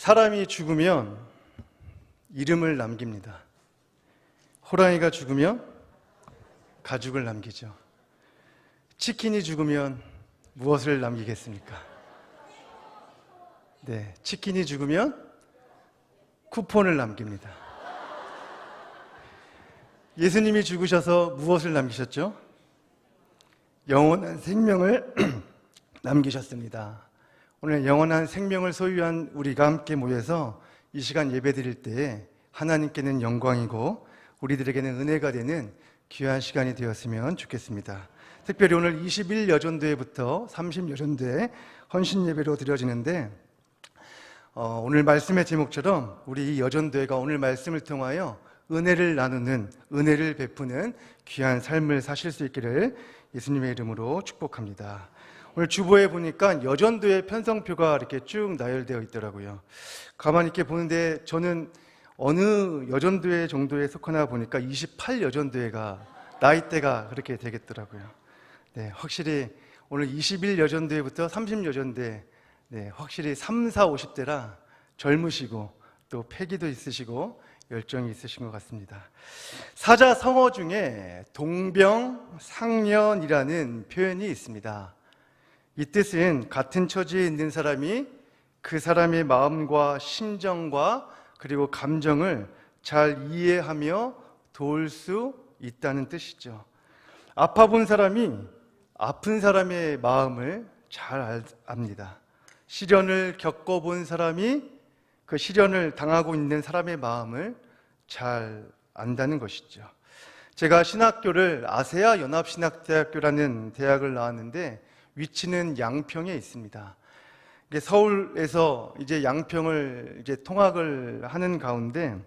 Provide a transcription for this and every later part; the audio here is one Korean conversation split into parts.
사람이 죽으면 이름을 남깁니다. 호랑이가 죽으면 가죽을 남기죠. 치킨이 죽으면 무엇을 남기겠습니까? 네, 치킨이 죽으면 쿠폰을 남깁니다. 예수님이 죽으셔서 무엇을 남기셨죠? 영원한 생명을 남기셨습니다. 오늘 영원한 생명을 소유한 우리가 함께 모여서 이 시간 예배 드릴 때에 하나님께는 영광이고 우리들에게는 은혜가 되는 귀한 시간이 되었으면 좋겠습니다. 특별히 오늘 21여전도회부터 30여전도회 헌신 예배로 드려지는데 어, 오늘 말씀의 제목처럼 우리 이 여전도회가 오늘 말씀을 통하여 은혜를 나누는 은혜를 베푸는 귀한 삶을 사실 수 있기를 예수님의 이름으로 축복합니다. 오늘 주보에 보니까 여전도의 편성표가 이렇게 쭉 나열되어 있더라고요. 가만히 이렇게 보는데 저는 어느 여전도회 정도에 속하나 보니까 28여전도회가 나이대가 그렇게 되겠더라고요. 네, 확실히 오늘 21여전도회부터 30여전도회 네, 확실히 3, 4, 50대라 젊으시고 또 패기도 있으시고 열정이 있으신 것 같습니다. 사자 성어 중에 동병상련이라는 표현이 있습니다. 이 뜻은 같은 처지에 있는 사람이 그 사람의 마음과 심정과 그리고 감정을 잘 이해하며 도울 수 있다는 뜻이죠. 아파 본 사람이 아픈 사람의 마음을 잘 알- 압니다. 시련을 겪어본 사람이 그 시련을 당하고 있는 사람의 마음을 잘 안다는 것이죠. 제가 신학교를 아세아 연합신학대학교라는 대학을 나왔는데 위치는 양평에 있습니다. 서울에서 이제 양평을 이제 통학을 하는 가운데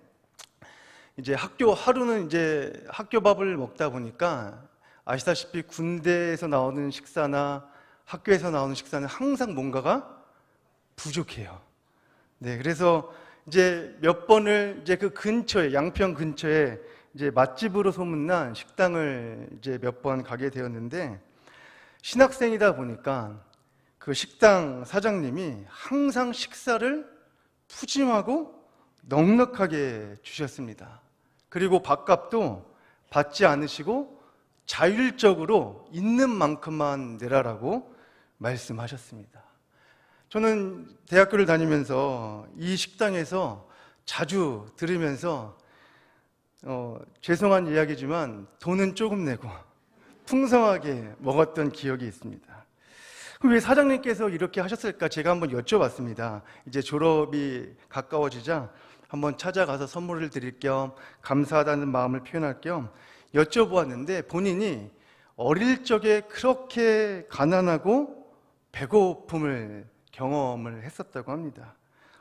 이제 학교 하루는 이제 학교 밥을 먹다 보니까 아시다시피 군대에서 나오는 식사나 학교에서 나오는 식사는 항상 뭔가가 부족해요. 네, 그래서 이제 몇 번을 이제 그 근처에 양평 근처에 이제 맛집으로 소문난 식당을 이제 몇 번 가게 되었는데 신학생이다 보니까 그 식당 사장님이 항상 식사를 푸짐하고 넉넉하게 주셨습니다. 그리고 밥값도 받지 않으시고 자율적으로 있는 만큼만 내라라고 말씀하셨습니다. 저는 대학교를 다니면서 이 식당에서 자주 들으면서 어, 죄송한 이야기지만 돈은 조금 내고 풍성하게 먹었던 기억이 있습니다. 왜 사장님께서 이렇게 하셨을까 제가 한번 여쭤봤습니다. 이제 졸업이 가까워지자 한번 찾아가서 선물을 드릴 겸 감사하다는 마음을 표현할 겸 여쭤보았는데 본인이 어릴 적에 그렇게 가난하고 배고픔을 경험을 했었다고 합니다.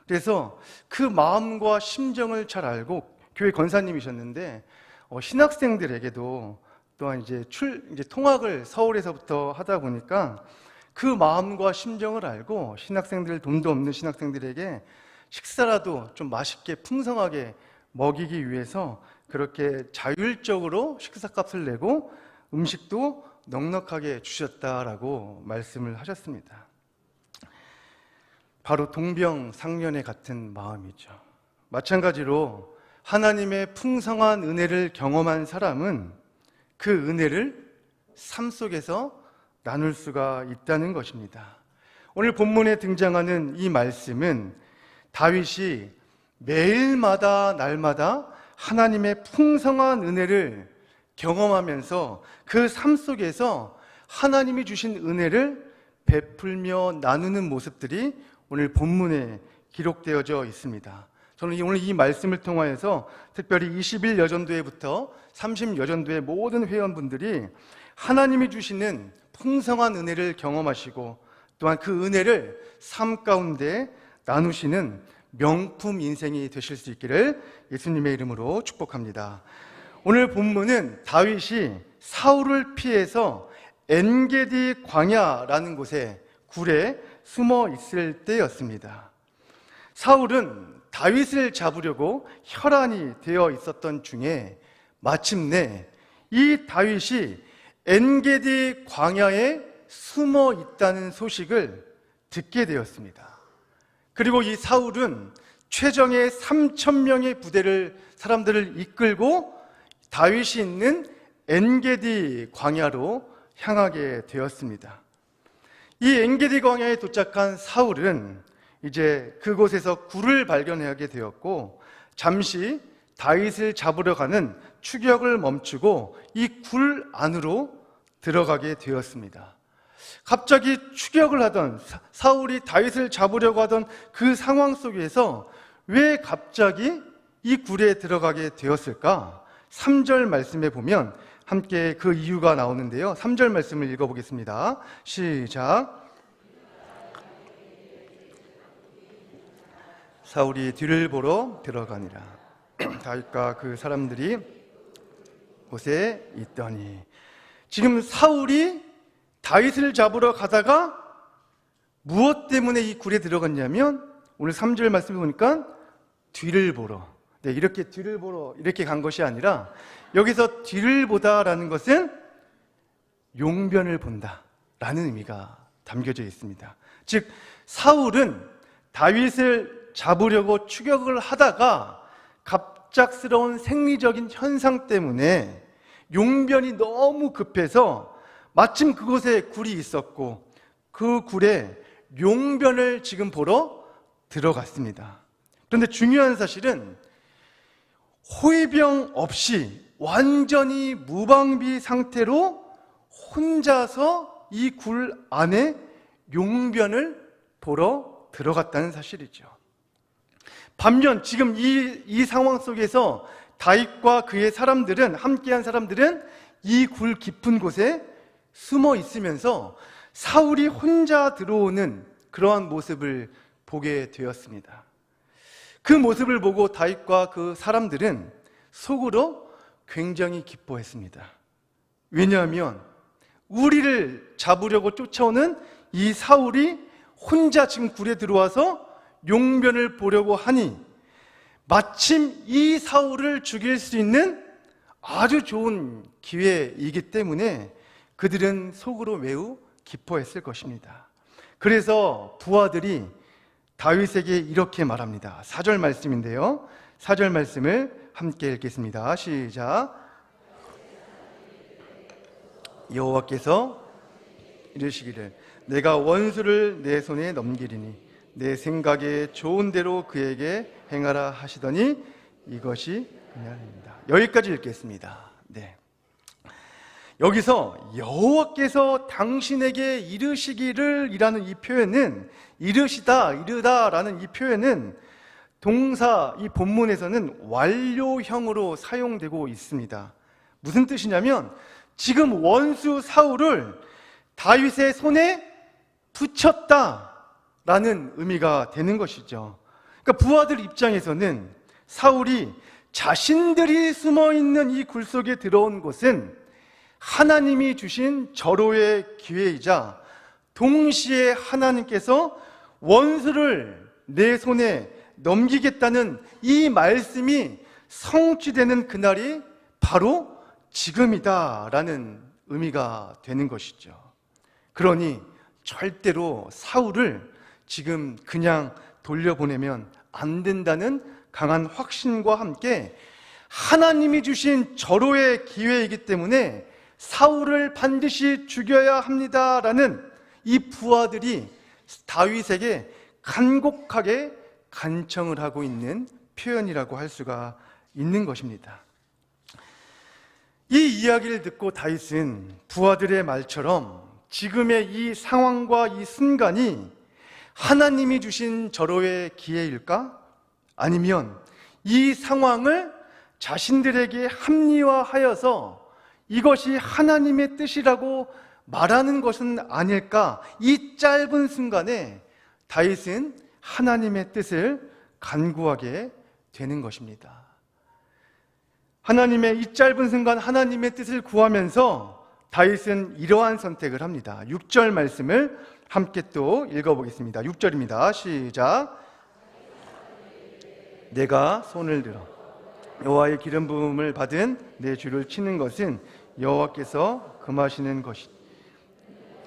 그래서 그 마음과 심정을 잘 알고 교회 권사님이셨는데 어, 신학생들에게도 또한 이제 출 이제 통학을 서울에서부터 하다 보니까 그 마음과 심정을 알고 신학생들 돈도 없는 신학생들에게 식사라도 좀 맛있게 풍성하게 먹이기 위해서 그렇게 자율적으로 식사값을 내고 음식도 넉넉하게 주셨다라고 말씀을 하셨습니다. 바로 동병상련의 같은 마음이죠. 마찬가지로 하나님의 풍성한 은혜를 경험한 사람은 그 은혜를 삶 속에서 나눌 수가 있다는 것입니다. 오늘 본문에 등장하는 이 말씀은 다윗이 매일마다 날마다 하나님의 풍성한 은혜를 경험하면서 그 삶 속에서 하나님이 주신 은혜를 베풀며 나누는 모습들이 오늘 본문에 기록되어져 있습니다. 저는 오늘 이 말씀을 통하여서 특별히 21 여전도회부터 30 여전도회 모든 회원분들이 하나님이 주시는 풍성한 은혜를 경험하시고 또한 그 은혜를 삶 가운데 나누시는 명품 인생이 되실 수 있기를 예수님의 이름으로 축복합니다. 오늘 본문은 다윗이 사울을 피해서 엔게디 광야라는 곳에 굴에 숨어 있을 때였습니다. 사울은 다윗을 잡으려고 혈안이 되어 있었던 중에 마침내 이 다윗이 엔게디 광야에 숨어 있다는 소식을 듣게 되었습니다. 그리고 이 사울은 최정의 3천 명의 부대를 사람들을 이끌고 다윗이 있는 엔게디 광야로 향하게 되었습니다. 이 엔게디 광야에 도착한 사울은 이제 그곳에서 굴을 발견하게 되었고 잠시 다윗을 잡으러 가는 추격을 멈추고 이 굴 안으로 들어가게 되었습니다. 갑자기 추격을 하던 사- 사울이 다윗을 잡으려고 하던 그 상황 속에서 왜 갑자기 이 굴에 들어가게 되었을까? 3절 말씀에 보면 함께 그 이유가 나오는데요. 3절 말씀을 읽어보겠습니다. 시작. 사울이 뒤를 보러 들어가니라. 다윗과 그 사람들이 곳에 있더니 지금 사울이 다윗을 잡으러 가다가 무엇 때문에 이 굴에 들어갔냐면 오늘 3절 말씀 보니까 뒤를 보러 네, 이렇게 뒤를 보러 이렇게 간 것이 아니라 여기서 뒤를 보다라는 것은 용변을 본다라는 의미가 담겨져 있습니다. 즉 사울은 다윗을 잡으려고 추격을 하다가 갑작스러운 생리적인 현상 때문에 용변이 너무 급해서 마침 그곳에 굴이 있었고 그 굴에 용변을 지금 보러 들어갔습니다. 그런데 중요한 사실은 호위병 없이 완전히 무방비 상태로 혼자서 이 굴 안에 용변을 보러 들어갔다는 사실이죠. 반면 지금 이, 이 상황 속에서 다윗과 그의 사람들은 함께한 사람들은 이 굴 깊은 곳에 숨어 있으면서 사울이 혼자 들어오는 그러한 모습을 보게 되었습니다. 그 모습을 보고 다윗과 그 사람들은 속으로 굉장히 기뻐했습니다. 왜냐하면 우리를 잡으려고 쫓아오는 이 사울이 혼자 지금 굴에 들어와서 용변을 보려고 하니 마침 이 사울을 죽일 수 있는 아주 좋은 기회이기 때문에 그들은 속으로 매우 기뻐했을 것입니다. 그래서 부하들이 다윗에게 이렇게 말합니다. 4절 말씀인데요. 4절 말씀을 함께 읽겠습니다. 시작. 여호와께서 이르시기를 내가 원수를 내 손에 넘기리니 내 생각에 좋은 대로 그에게 행하라 하시더니 이것이 그날입니다. 여기까지 읽겠습니다. 네. 여기서 여호와께서 당신에게 이르시기를 이라는 이 표현은 이르시다, 이르다라는 이 표현은 동사 이 본문에서는 완료형으로 사용되고 있습니다. 무슨 뜻이냐면 지금 원수 사울을 다윗의 손에 붙였다 라는 의미가 되는 것이죠. 그러니까 부하들 입장에서는 사울이 자신들이 숨어 있는 이 굴 속에 들어온 곳은 하나님이 주신 절호의 기회이자 동시에 하나님께서 원수를 내 손에 넘기겠다는 이 말씀이 성취되는 그날이 바로 지금이다라는 의미가 되는 것이죠. 그러니 절대로 사울을 지금 그냥 돌려보내면 안 된다는 강한 확신과 함께 하나님이 주신 절호의 기회이기 때문에 사울을 반드시 죽여야 합니다라는 이 부하들이 다윗에게 간곡하게 간청을 하고 있는 표현이라고 할 수가 있는 것입니다. 이 이야기를 듣고 다윗은 부하들의 말처럼 지금의 이 상황과 이 순간이 하나님이 주신 절호의 기회일까? 아니면 이 상황을 자신들에게 합리화하여서 이것이 하나님의 뜻이라고 말하는 것은 아닐까? 이 짧은 순간에 다윗은 하나님의 뜻을 간구하게 되는 것입니다. 하나님의 이 짧은 순간 하나님의 뜻을 구하면서 다윗은 이러한 선택을 합니다. 6절 말씀을 함께 또 읽어보겠습니다. 6절입니다. 시작. 내가 손을 들어 여호와의 기름 부음을 받은 내 주를 치는 것은 여호와께서 금하시는 것이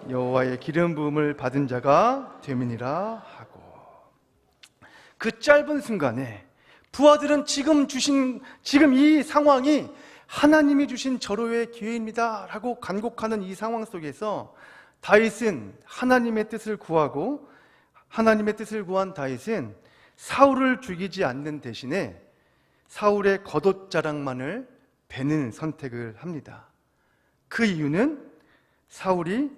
여호와의 기름 부음을 받은 자가 되민이라 하고 그 짧은 순간에 부하들은 지금 주신 지금 이 상황이 하나님이 주신 절호의 기회입니다. 라고 간곡하는 이 상황 속에서 다윗은 하나님의 뜻을 구하고 하나님의 뜻을 구한 다윗은 사울을 죽이지 않는 대신에 사울의 겉옷자락만을 베는 선택을 합니다. 그 이유는 사울이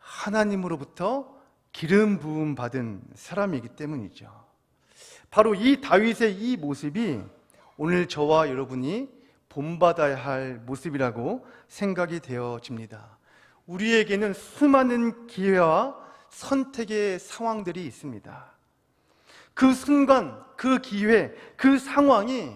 하나님으로부터 기름 부음 받은 사람이기 때문이죠. 바로 이 다윗의 이 모습이 오늘 저와 여러분이 본받아야 할 모습이라고 생각이 되어집니다. 우리에게는 수많은 기회와 선택의 상황들이 있습니다. 그 순간, 그 기회, 그 상황이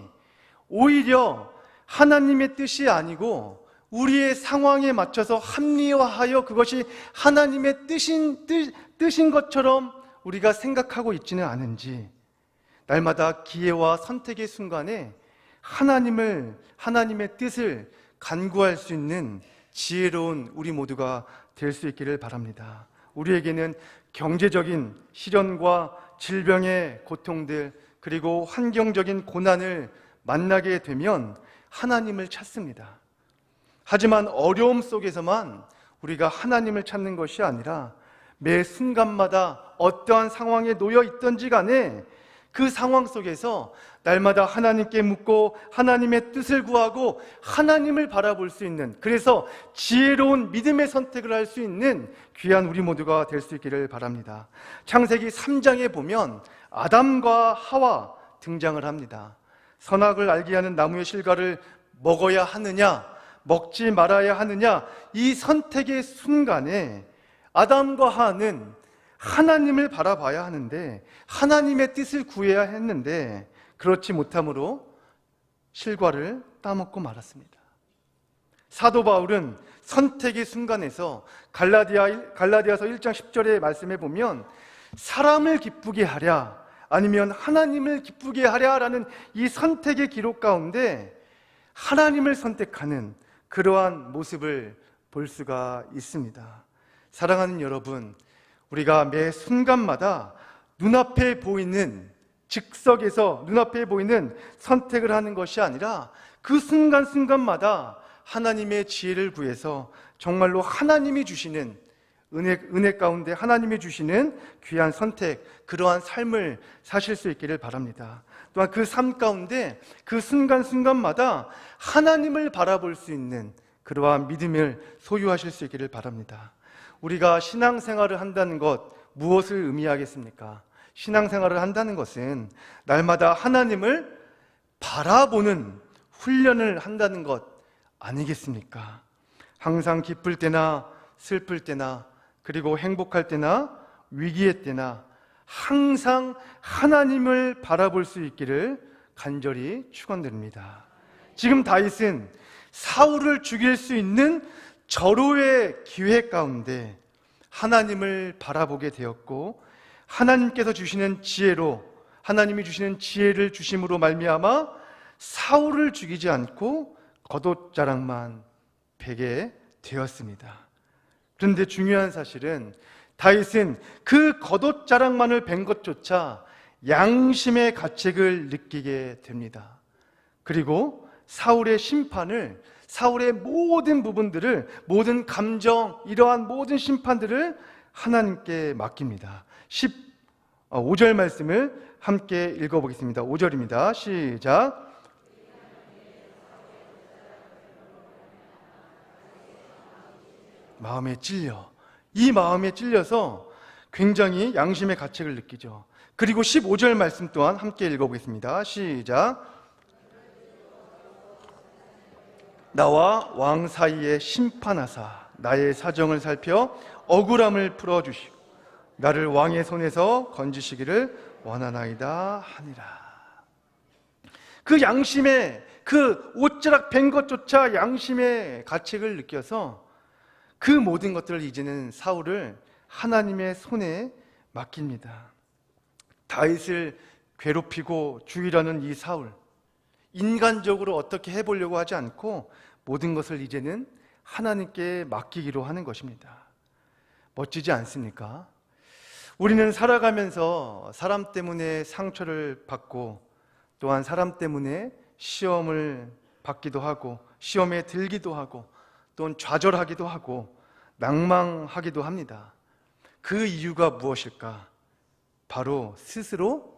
오히려 하나님의 뜻이 아니고 우리의 상황에 맞춰서 합리화하여 그것이 하나님의 뜻인, 뜻, 뜻인 것처럼 우리가 생각하고 있지는 않은지 날마다 기회와 선택의 순간에 하나님을, 하나님의 뜻을 간구할 수 있는 지혜로운 우리 모두가 될 수 있기를 바랍니다. 우리에게는 경제적인 시련과 질병의 고통들, 그리고 환경적인 고난을 만나게 되면 하나님을 찾습니다. 하지만 어려움 속에서만 우리가 하나님을 찾는 것이 아니라 매 순간마다 어떠한 상황에 놓여 있던지 간에 그 상황 속에서 날마다 하나님께 묻고 하나님의 뜻을 구하고 하나님을 바라볼 수 있는 그래서 지혜로운 믿음의 선택을 할 수 있는 귀한 우리 모두가 될 수 있기를 바랍니다. 창세기 3장에 보면 아담과 하와 등장을 합니다. 선악을 알게 하는 나무의 실과를 먹어야 하느냐, 먹지 말아야 하느냐, 이 선택의 순간에 아담과 하는 하나님을 바라봐야 하는데, 하나님의 뜻을 구해야 했는데, 그렇지 못함으로 실과를 따먹고 말았습니다. 사도 바울은 선택의 순간에서 갈라디아, 갈라디아서 1장 10절의 말씀에 보면 사람을 기쁘게 하랴 아니면 하나님을 기쁘게 하랴라는 이 선택의 기록 가운데 하나님을 선택하는 그러한 모습을 볼 수가 있습니다. 사랑하는 여러분, 우리가 매 순간마다 눈앞에 보이는 즉석에서 눈앞에 보이는 선택을 하는 것이 아니라 그 순간순간마다 하나님의 지혜를 구해서 정말로 하나님이 주시는 은혜, 은혜 가운데 하나님이 주시는 귀한 선택, 그러한 삶을 사실 수 있기를 바랍니다. 또한 그 삶 가운데 그 순간순간마다 하나님을 바라볼 수 있는 그러한 믿음을 소유하실 수 있기를 바랍니다. 우리가 신앙생활을 한다는 것 무엇을 의미하겠습니까? 신앙생활을 한다는 것은 날마다 하나님을 바라보는 훈련을 한다는 것 아니겠습니까? 항상 기쁠 때나 슬플 때나 그리고 행복할 때나 위기의 때나 항상 하나님을 바라볼 수 있기를 간절히 축원드립니다. 지금 다윗은 사울을 죽일 수 있는 절호의 기회 가운데 하나님을 바라보게 되었고 하나님께서 주시는 지혜로 하나님이 주시는 지혜를 주심으로 말미암아 사울을 죽이지 않고 겉옷자락만 베게 되었습니다. 그런데 중요한 사실은 다윗은 그 겉옷자락만을 벤 것조차 양심의 가책을 느끼게 됩니다. 그리고 사울의 심판을 사울의 모든 부분들을 모든 감정 이러한 모든 심판들을 하나님께 맡깁니다. 15절 말씀을 함께 읽어보겠습니다. 5절입니다. 시작. 마음에 찔려. 이 마음에 찔려서 굉장히 양심의 가책을 느끼죠. 그리고 15절 말씀 또한 함께 읽어보겠습니다. 시작. 나와 왕 사이에 심판하사 나의 사정을 살펴 억울함을 풀어 주시고 나를 왕의 손에서 건지시기를 원하나이다 하니라. 그 양심의 그 옷자락 벤 것조차 양심의 가책을 느껴서 그 모든 것들을 이제는 사울을 하나님의 손에 맡깁니다. 다윗을 괴롭히고 죽이려는 이 사울. 인간적으로 어떻게 해보려고 하지 않고 모든 것을 이제는 하나님께 맡기기로 하는 것입니다. 멋지지 않습니까? 우리는 살아가면서 사람 때문에 상처를 받고 또한 사람 때문에 시험을 받기도 하고 시험에 들기도 하고 또는 좌절하기도 하고 낭망하기도 합니다. 그 이유가 무엇일까? 바로 스스로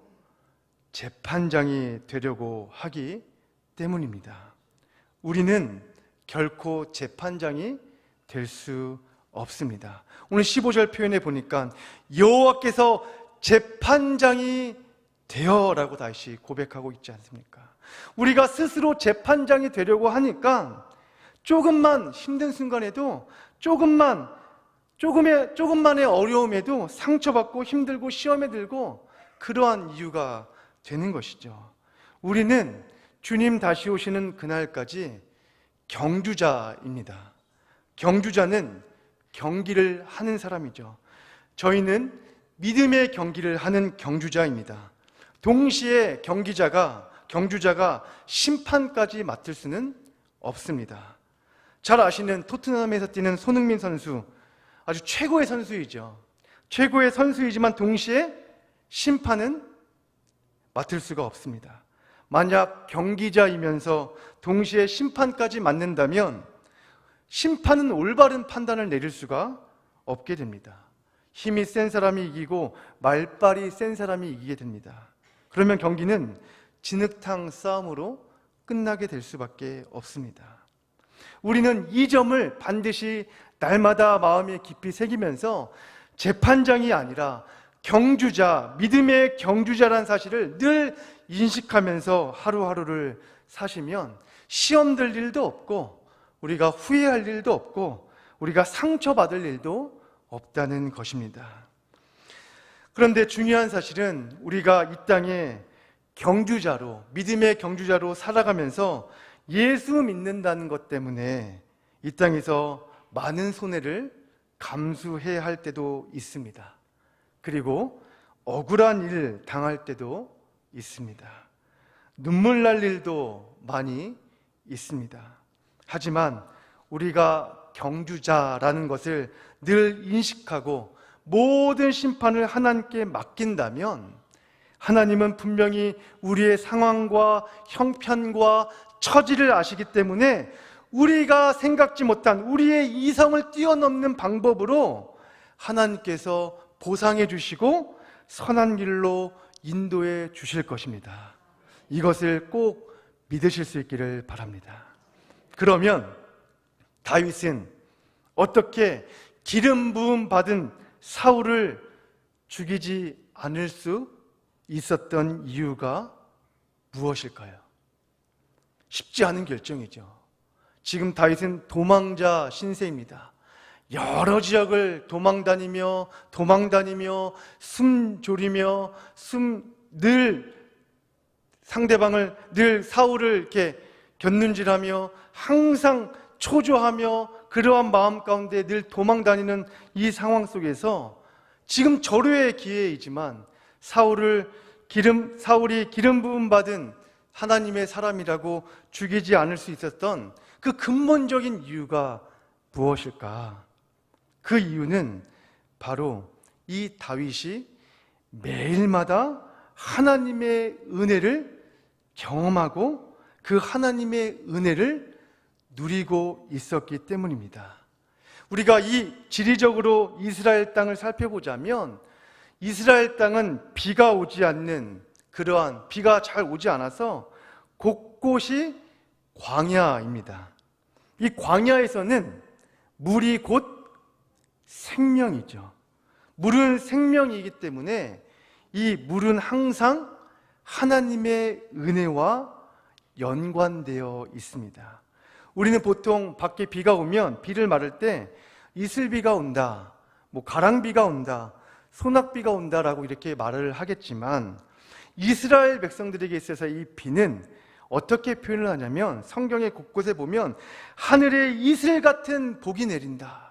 재판장이 되려고 하기 때문입니다. 우리는 결코 재판장이 될 수 없습니다. 오늘 15절 표현에 보니까 여호와께서 재판장이 되어라고 다시 고백하고 있지 않습니까? 우리가 스스로 재판장이 되려고 하니까 조금만 힘든 순간에도 조금만 조금의 조금만의 어려움에도 상처받고 힘들고 시험에 들고 그러한 이유가 되는 것이죠. 우리는 주님 다시 오시는 그날까지 경주자입니다. 경주자는 경기를 하는 사람이죠. 저희는 믿음의 경기를 하는 경주자입니다. 동시에 경기자가 경주자가 심판까지 맡을 수는 없습니다. 잘 아시는 토트넘에서 뛰는 손흥민 선수 아주 최고의 선수이죠. 최고의 선수이지만 동시에 심판은 맡을 수가 없습니다. 만약 경기자이면서 동시에 심판까지 맡는다면 심판은 올바른 판단을 내릴 수가 없게 됩니다. 힘이 센 사람이 이기고 말빨이 센 사람이 이기게 됩니다. 그러면 경기는 진흙탕 싸움으로 끝나게 될 수밖에 없습니다. 우리는 이 점을 반드시 날마다 마음에 깊이 새기면서 재판장이 아니라 경주자, 믿음의 경주자란 사실을 늘 인식하면서 하루하루를 사시면 시험 들 일도 없고 우리가 후회할 일도 없고 우리가 상처받을 일도 없다는 것입니다. 그런데 중요한 사실은 우리가 이 땅에 경주자로, 믿음의 경주자로 살아가면서 예수 믿는다는 것 때문에 이 땅에서 많은 손해를 감수해야 할 때도 있습니다. 그리고 억울한 일 당할 때도 있습니다. 눈물 날 일도 많이 있습니다. 하지만 우리가 경주자라는 것을 늘 인식하고 모든 심판을 하나님께 맡긴다면 하나님은 분명히 우리의 상황과 형편과 처지를 아시기 때문에 우리가 생각지 못한 우리의 이성을 뛰어넘는 방법으로 하나님께서 보상해 주시고 선한 길로 인도해 주실 것입니다. 이것을 꼭 믿으실 수 있기를 바랍니다. 그러면 다윗은 어떻게 기름 부음 받은 사울을 죽이지 않을 수 있었던 이유가 무엇일까요? 쉽지 않은 결정이죠. 지금 다윗은 도망자 신세입니다. 여러 지역을 도망 다니며 도망 다니며 숨늘 상대방을 늘 사울을 이렇게 곁눈질하며 항상 초조하며 그러한 마음 가운데 늘 도망 다니는 이 상황 속에서 지금 절호의 기회이지만 사울을 기름 사울이 기름 부음 받은 하나님의 사람이라고 죽이지 않을 수 있었던 그 근본적인 이유가 무엇일까? 그 이유는 바로 이 다윗이 매일마다 하나님의 은혜를 경험하고 그 하나님의 은혜를 누리고 있었기 때문입니다. 우리가 이 지리적으로 이스라엘 땅을 살펴보자면 이스라엘 땅은 비가 오지 않는 그러한 비가 잘 오지 않아서 곳곳이 광야입니다. 이 광야에서는 물이 곧 생명이죠. 물은 생명이기 때문에 이 물은 항상 하나님의 은혜와 연관되어 있습니다. 우리는 보통 밖에 비가 오면 비를 말할 때 이슬비가 온다, 뭐 가랑비가 온다, 소낙비가 온다라고 이렇게 말을 하겠지만 이스라엘 백성들에게 있어서 이 비는 어떻게 표현을 하냐면 성경의 곳곳에 보면 하늘에 이슬 같은 복이 내린다.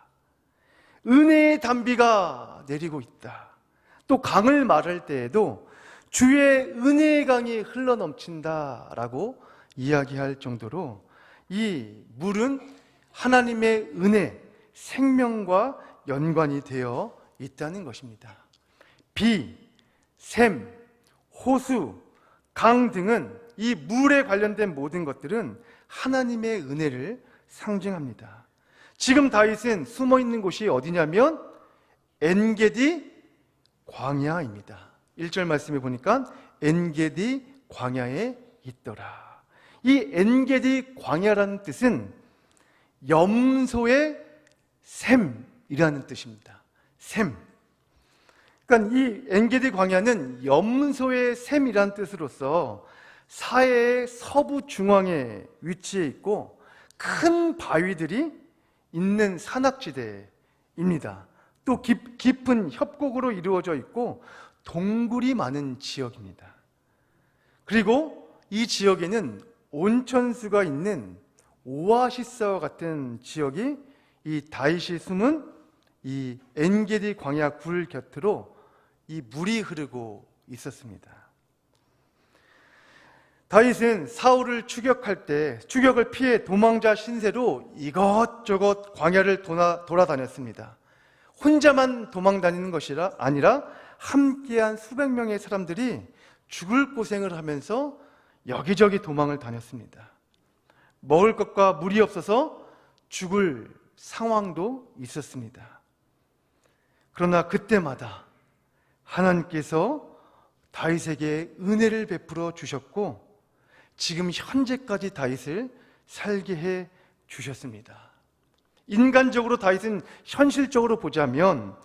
은혜의 단비가 내리고 있다. 또 강을 말할 때에도 주의 은혜의 강이 흘러 넘친다라고 이야기할 정도로 이 물은 하나님의 은혜, 생명과 연관이 되어 있다는 것입니다. 비, 샘, 호수, 강 등은 이 물에 관련된 모든 것들은 하나님의 은혜를 상징합니다. 지금 다윗은 숨어 있는 곳이 어디냐면 엔게디 광야입니다. 1절 말씀에 보니까 엔게디 광야에 있더라. 이 엔게디 광야라는 뜻은 염소의 샘이라는 뜻입니다. 샘. 그러니까 이 엔게디 광야는 염소의 샘이라는 뜻으로서 사해의 서부 중앙에 위치해 있고 큰 바위들이 있는 산악지대입니다. 또 깊, 깊은 협곡으로 이루어져 있고 동굴이 많은 지역입니다. 그리고 이 지역에는 온천수가 있는 오아시스와 같은 지역이 이 다윗이 숨은 이 엔게디 광야 굴 곁으로 이 물이 흐르고 있었습니다. 다윗은 사울을 추격할 때 추격을 피해 도망자 신세로 이것저것 광야를 돌아, 돌아다녔습니다. 혼자만 도망 다니는 것이 아니라 함께한 수백 명의 사람들이 죽을 고생을 하면서 여기저기 도망을 다녔습니다. 먹을 것과 물이 없어서 죽을 상황도 있었습니다. 그러나 그때마다 하나님께서 다윗에게 은혜를 베풀어 주셨고 지금 현재까지 다윗을 살게 해 주셨습니다. 인간적으로 다윗은 현실적으로 보자면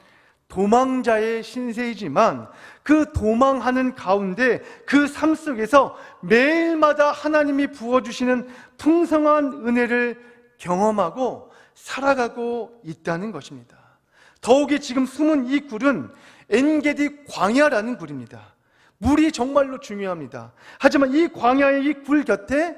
도망자의 신세이지만 그 도망하는 가운데 그 삶 속에서 매일마다 하나님이 부어주시는 풍성한 은혜를 경험하고 살아가고 있다는 것입니다. 더욱이 지금 숨은 이 굴은 엔게디 광야라는 굴입니다. 물이 정말로 중요합니다. 하지만 이 광야의 이 굴 곁에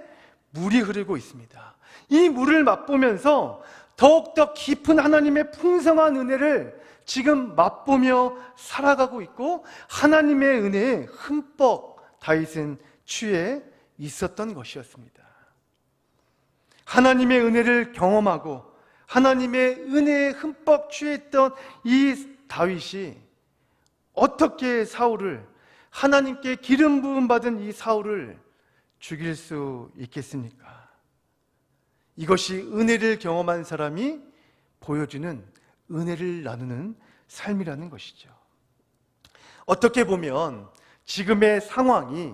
물이 흐르고 있습니다. 이 물을 맛보면서 더욱더 깊은 하나님의 풍성한 은혜를 지금 맛보며 살아가고 있고 하나님의 은혜에 흠뻑 다윗은 취해 있었던 것이었습니다. 하나님의 은혜를 경험하고 하나님의 은혜에 흠뻑 취했던 이 다윗이 어떻게 사울을 하나님께 기름 부음 받은 이 사울을 죽일 수 있겠습니까? 이것이 은혜를 경험한 사람이 보여주는 은혜를 나누는 삶이라는 것이죠. 어떻게 보면 지금의 상황이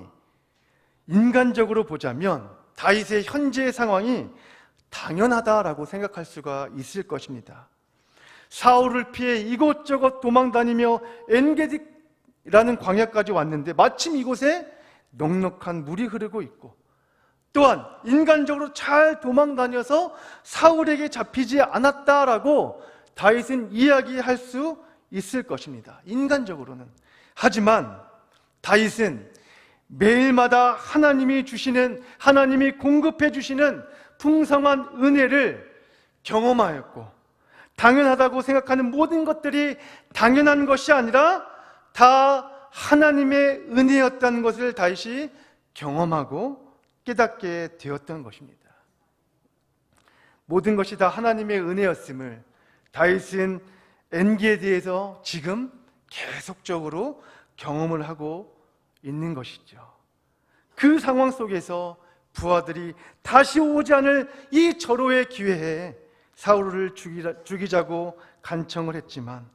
인간적으로 보자면 다윗의 현재의 상황이 당연하다라고 생각할 수가 있을 것입니다. 사울을 피해 이곳저곳 도망 다니며 엔게디 라는 광야까지 왔는데 마침 이곳에 넉넉한 물이 흐르고 있고 또한 인간적으로 잘 도망 다녀서 사울에게 잡히지 않았다라고 다윗은 이야기할 수 있을 것입니다. 인간적으로는. 하지만 다윗은 매일마다 하나님이 주시는 하나님이 공급해 주시는 풍성한 은혜를 경험하였고 당연하다고 생각하는 모든 것들이 당연한 것이 아니라 다 하나님의 은혜였다는 것을 다시 경험하고 깨닫게 되었던 것입니다. 모든 것이 다 하나님의 은혜였음을 다윗은 엔게디에서 지금 계속적으로 경험을 하고 있는 것이죠. 그 상황 속에서 부하들이 다시 오지 않을 이 절호의 기회에 사울을 죽이자, 고 간청을 했지만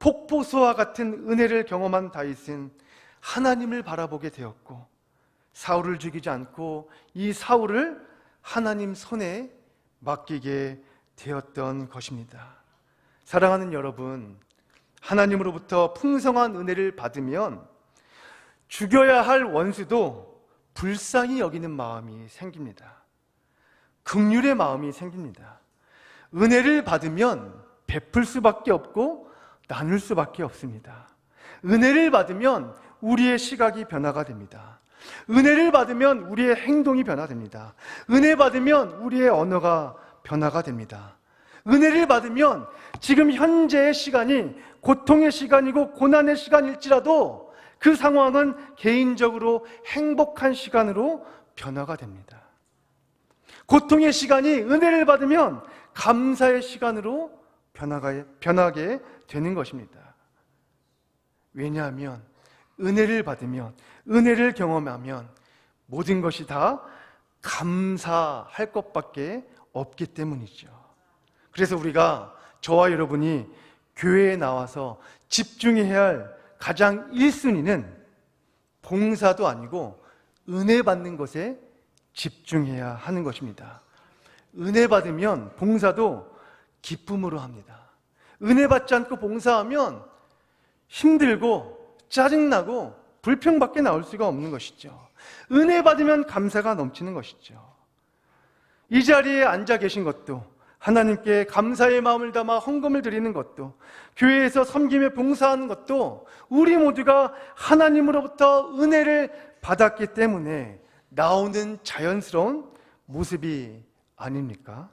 폭포수와 같은 은혜를 경험한 다윗은 하나님을 바라보게 되었고 사울을 죽이지 않고 이 사울을 하나님 손에 맡기게 되었던 것입니다. 사랑하는 여러분, 하나님으로부터 풍성한 은혜를 받으면 죽여야 할 원수도 불쌍히 여기는 마음이 생깁니다. 극률의 마음이 생깁니다. 은혜를 받으면 베풀 수밖에 없고 나눌 수밖에 없습니다. 은혜를 받으면 우리의 시각이 변화가 됩니다. 은혜를 받으면 우리의 행동이 변화됩니다. 은혜 받으면 우리의 언어가 변화가 됩니다. 은혜를 받으면 지금 현재의 시간이 고통의 시간이고 고난의 시간일지라도 그 상황은 개인적으로 행복한 시간으로 변화가 됩니다. 고통의 시간이 은혜를 받으면 감사의 시간으로 변화가, 변하게 되는 것입니다. 왜냐하면 은혜를 받으면 은혜를 경험하면 모든 것이 다 감사할 것밖에 없기 때문이죠. 그래서 우리가 저와 여러분이 교회에 나와서 집중해야 할 가장 1순위는 봉사도 아니고 은혜 받는 것에 집중해야 하는 것입니다. 은혜 받으면 봉사도 기쁨으로 합니다. 은혜 받지 않고 봉사하면 힘들고 짜증나고 불평밖에 나올 수가 없는 것이죠. 은혜 받으면 감사가 넘치는 것이죠. 이 자리에 앉아 계신 것도 하나님께 감사의 마음을 담아 헌금을 드리는 것도 교회에서 섬김에 봉사하는 것도 우리 모두가 하나님으로부터 은혜를 받았기 때문에 나오는 자연스러운 모습이 아닙니까?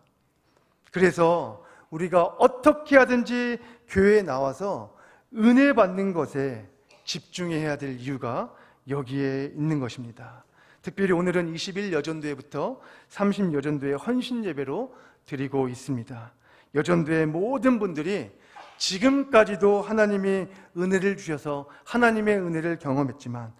그래서 우리가 어떻게 하든지 교회에 나와서 은혜 받는 것에 집중해야 될 이유가 여기에 있는 것입니다. 특별히 오늘은 21여전도회부터 30여전도회 헌신 예배로 드리고 있습니다. 여전도의 모든 분들이 지금까지도 하나님이 은혜를 주셔서 하나님의 은혜를 경험했지만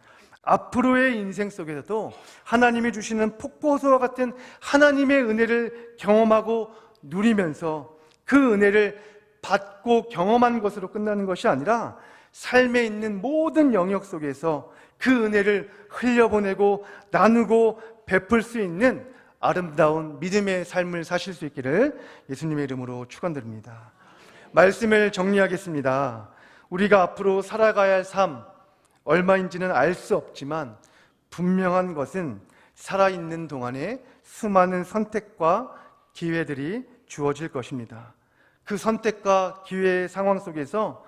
앞으로의 인생 속에서도 하나님이 주시는 폭포수와 같은 하나님의 은혜를 경험하고 누리면서 그 은혜를 받고 경험한 것으로 끝나는 것이 아니라 삶에 있는 모든 영역 속에서 그 은혜를 흘려보내고 나누고 베풀 수 있는 아름다운 믿음의 삶을 사실 수 있기를 예수님의 이름으로 축원드립니다. 말씀을 정리하겠습니다. 우리가 앞으로 살아가야 할 삶, 얼마인지는 알 수 없지만 분명한 것은 살아있는 동안에 수많은 선택과 기회들이 주어질 것입니다. 그 선택과 기회의 상황 속에서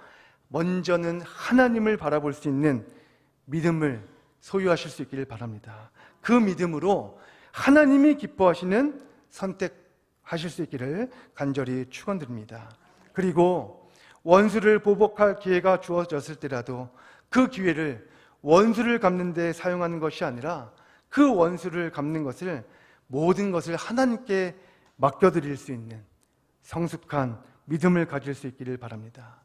먼저는 하나님을 바라볼 수 있는 믿음을 소유하실 수 있기를 바랍니다. 그 믿음으로 하나님이 기뻐하시는 선택하실 수 있기를 간절히 축원드립니다. 그리고 원수를 보복할 기회가 주어졌을 때라도 그 기회를 원수를 갚는 데 사용하는 것이 아니라 그 원수를 갚는 것을 모든 것을 하나님께 맡겨드릴 수 있는 성숙한 믿음을 가질 수 있기를 바랍니다.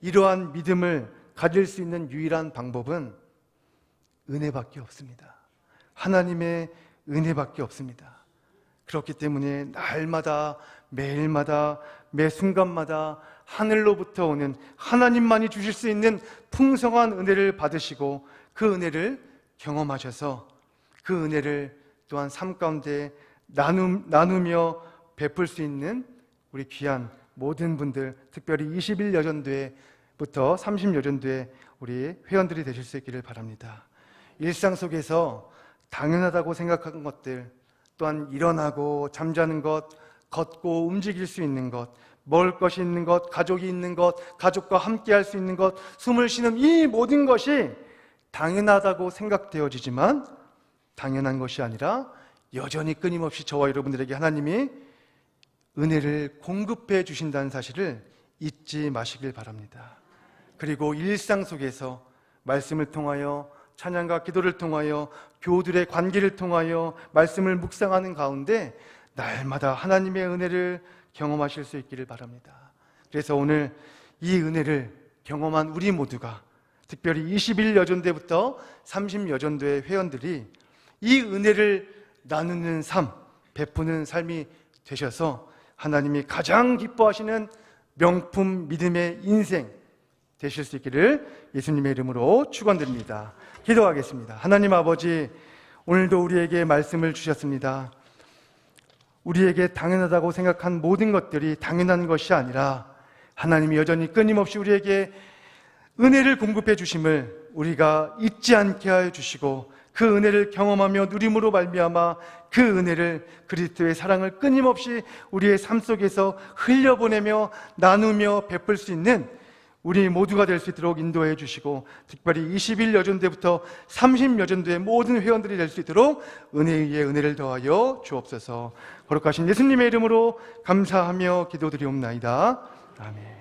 이러한 믿음을 가질 수 있는 유일한 방법은 은혜밖에 없습니다. 하나님의 은혜밖에 없습니다. 그렇기 때문에 날마다 매일마다 매 순간마다 하늘로부터 오는 하나님만이 주실 수 있는 풍성한 은혜를 받으시고 그 은혜를 경험하셔서 그 은혜를 또한 삶 가운데 나누, 나누며 베풀 수 있는 우리 귀한 모든 분들, 특별히 21여전도회부터 30여전도회 우리 회원들이 되실 수 있기를 바랍니다. 일상 속에서 당연하다고 생각한 것들, 또한 일어나고 잠자는 것, 걷고 움직일 수 있는 것, 먹을 것이 있는 것, 가족이 있는 것, 가족과 함께 할 수 있는 것, 숨을 쉬는 이 모든 것이 당연하다고 생각되어지지만 당연한 것이 아니라 여전히 끊임없이 저와 여러분들에게 하나님이 은혜를 공급해 주신다는 사실을 잊지 마시길 바랍니다. 그리고 일상 속에서 말씀을 통하여 찬양과 기도를 통하여 교우들의 관계를 통하여 말씀을 묵상하는 가운데 날마다 하나님의 은혜를 경험하실 수 있기를 바랍니다. 그래서 오늘 이 은혜를 경험한 우리 모두가 특별히 21여전대부터 30여전대의 회원들이 이 은혜를 나누는 삶, 베푸는 삶이 되셔서 하나님이 가장 기뻐하시는 명품 믿음의 인생 되실 수 있기를 예수님의 이름으로 축원드립니다. 기도하겠습니다. 하나님 아버지 오늘도 우리에게 말씀을 주셨습니다. 우리에게 당연하다고 생각한 모든 것들이 당연한 것이 아니라 하나님이 여전히 끊임없이 우리에게 은혜를 공급해 주심을 우리가 잊지 않게 하여 주시고 그 은혜를 경험하며 누림으로 말미암아 그 은혜를 그리스도의 사랑을 끊임없이 우리의 삶 속에서 흘려보내며 나누며 베풀 수 있는 우리 모두가 될 수 있도록 인도해 주시고 특별히 21 여전대부터 30 여전대의 모든 회원들이 될 수 있도록 은혜 위에 은혜를 더하여 주옵소서 거룩하신 예수님의 이름으로 감사하며 기도드리옵나이다. 아멘.